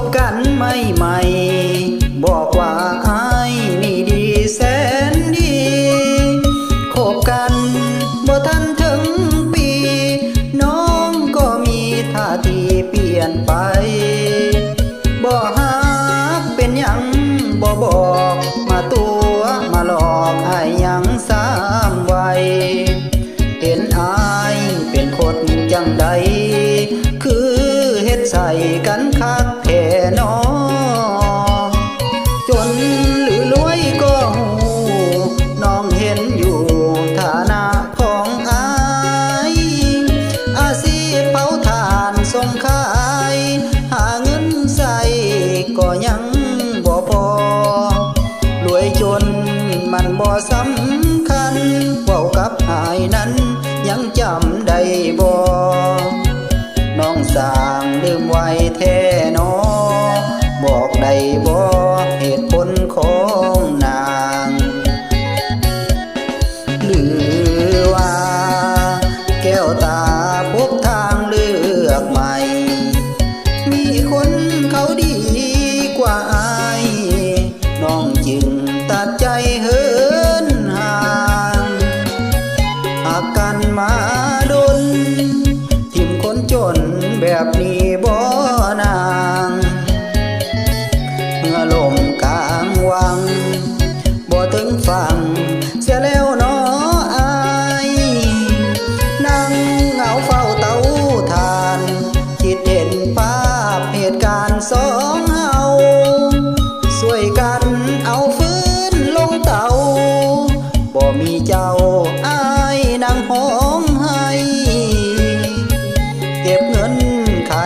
บกันไม่ใหม่ บอกว่าอายนี่ดีแสนดีคบกันบ่ทันถึงปี น้องก็มีท่าทีเปลี่ยนไป บ่ฮักเป็นยังบ่บอกมาตัวมาหลอกอายยังสามไวเห็นอายเป็นคนจังใดคือเฮ็ดใส่กันคัก nắng chậm đầy bông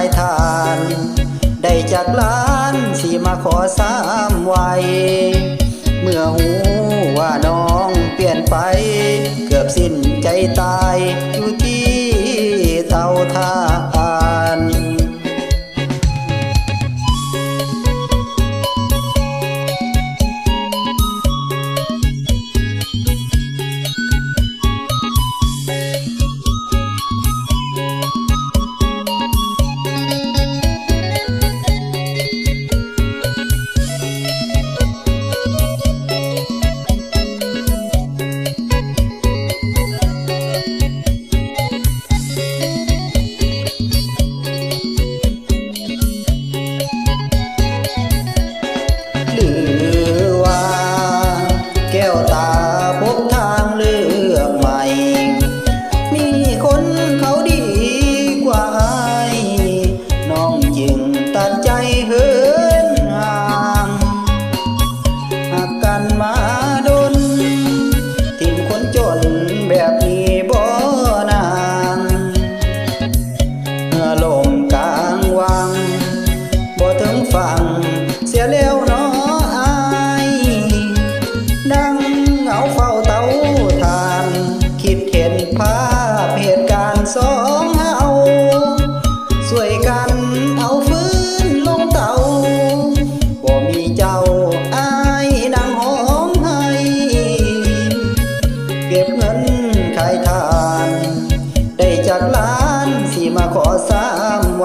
ายทาน ได้จากล้านสี่มาขอสามวัย เมื่อหูว่าน้องเปลี่ยนไป เกือบสิ้นใจตายอยู่ที่เตาท่า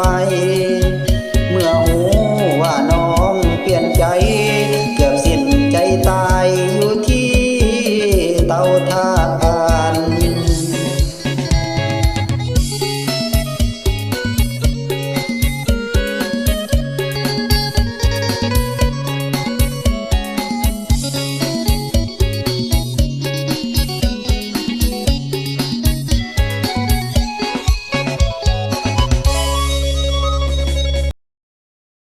mais